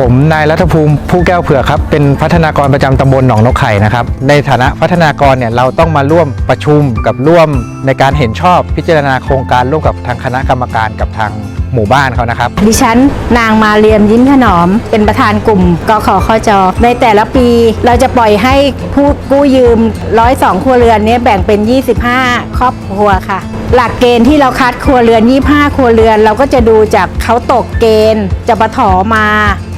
ผมนายรัฐภูมิผู้แก้วเผือกครับ เป็นพัฒนากรประจำตำบลหนองนกไข่นะครับ ในฐานะพัฒนากรเนี่ยเราต้องมาร่วมประชุมกับร่วมในการเห็นชอบพิจารณาโครงการร่วมกับทางคณะกรรมการกับทางหมู่บ้านเขานะครับ ดิฉันนางมาเรียมยิ้มถนอม เป็นประธานกลุ่มกขคจในแต่ละปีเราจะปล่อยให้ผู้กู้ยืมร้อยสองครัวเรือนนี้แบ่งเป็น 25 ครอบครัวค่ะ หลักเกณฑ์ที่เราคัดครัวเรือน 25 ครัวเรือน เราก็จะดูจากเขาตกเกณฑ์จะปะถอมา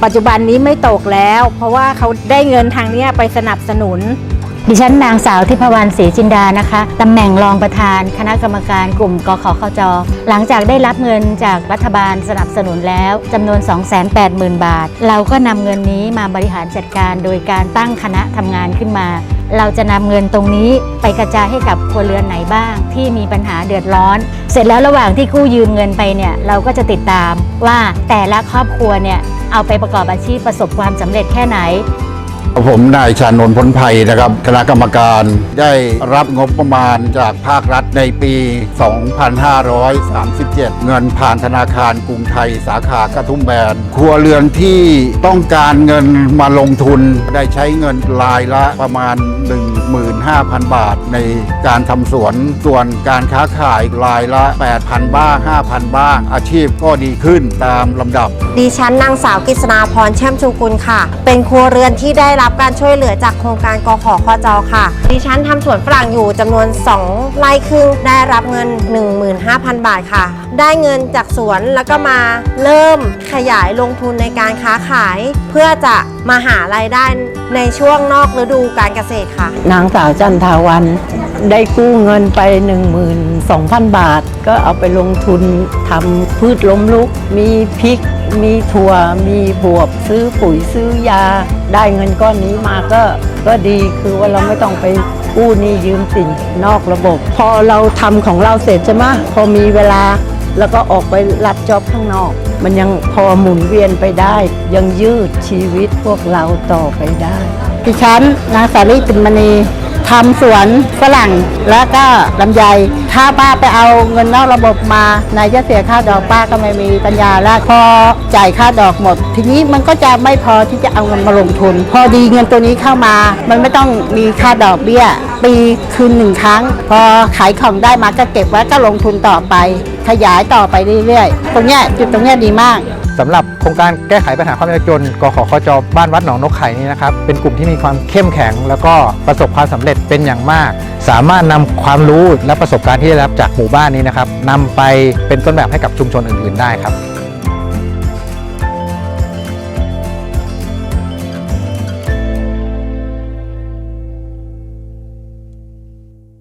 ปัจจุบันนี้ไม่ตกแล้ว เพราะว่าเขาได้เงินทางนี้ไปสนับสนุน ดิฉันนางสาวทิพวรรณศรีจินดานะคะตำแหน่งรองประธานคณะกรรมการกลุ่มกขคจหลังจากได้รับเงินจากรัฐบาลสนับสนุนแล้วจำนวน 280,000 บาท เราก็นำเงินนี้มาบริหารจัดการโดยการตั้งคณะทำงานขึ้นมา เราจะนำเงินตรงนี้ไปกระจายให้กับครัวเรือนไหนบ้าง ที่มีปัญหาเดือดร้อน เสร็จแล้วระหว่างที่กู้ยืมเงินไปเนี่ยเราก็จะติดตามว่าแต่ละครอบครัวเนี่ยเอาไปประกอบอาชีพประสบความสำเร็จแค่ไหน ผมนายชานนท์พ้นภัยนะครับ คณะกรรมการได้รับงบประมาณจากภาครัฐในปี 2537 เงินผ่านธนาคารกรุงไทยสาขากระทุ่มแบน ครัวเรือนที่ต้องการเงินมาลงทุนได้ใช้เงินรายละประมาณ 15,000 บาท ในการทำสวนส่วนการค้าขายรายละ 8,000 บ้าง 5,000 บ้าง อาชีพก็ดีขึ้นตามลำดับ ดิฉันนางสาวกฤษณาพรแช่มชูกุลค่ะ เป็นครัวเรือนที่ได้รับการช่วยเหลือจากโครงการกขคจค่ะ ดิฉันทำสวนฝรั่งอยู่จำนวน 2 ไร่ครึ่งได้รับเงิน 15,000 บาทค่ะ ได้เงินจากสวนแล้วก็มาเริ่มขยายลงทุนในการค้าขาย เพื่อจะ มาหารายได้ในช่วงนอกฤดูการเกษตรค่ะ นางสาวจันทาวันได้กู้เงินไป 12,000 บาท ก็เอาไปลงทุนทำพืชล้มลุก มีพริก มีถั่ว มีบวบ ซื้อปุ๋ยซื้อยา ได้เงินก้อนนี้มาก็ก็ดีคือว่าเราไม่ต้องไปกู้หนี้ยืมสินนอกระบบ พอเราทำของเราเสร็จใช่ไหมพอมีเวลา แล้วก็ออกไปรับจ็อบข้างนอก มันยังพอหมุนเวียนไปได้ ยังยืดชีวิตพวกเราต่อไปได้ดิฉันนางสาลีปินมณีทำสวนฝรั่งแล้วก็ลำไย ถ้าป้าไปเอาเงินนอกระบบมาไหนจะเสียค่าดอกป้าก็ไม่มีปัญญาแล้วพอจ่ายค่าดอกหมด ทีนี้มันก็จะไม่พอที่จะเอาเงินมาลงทุน พอดีเงินตัวนี้เข้ามา มันไม่ต้องมีค่าดอกเบี้ย ปีคืนหนึ่งครั้ง พอขายของได้มาก็เก็บไว้ก็ลงทุนต่อไป ขยายต่อไปเรื่อยๆ ตรงเนี้ยจุดตรงเนี้ยดีมาก สำหรับโครงการแก้ไขปัญหาความยากจนกขคจบ้านวัดหนองนกไข่นี้นะครับ เป็นกลุ่มที่มีความเข้มแข็ง แล้วก็ประสบความสำเร็จเป็นอย่างมาก สามารถนำความรู้และประสบการณ์ที่ได้รับจากหมู่บ้านนี้นะครับนำไปเป็นต้นแบบให้กับชุมชนอื่น ๆ ได้ครับ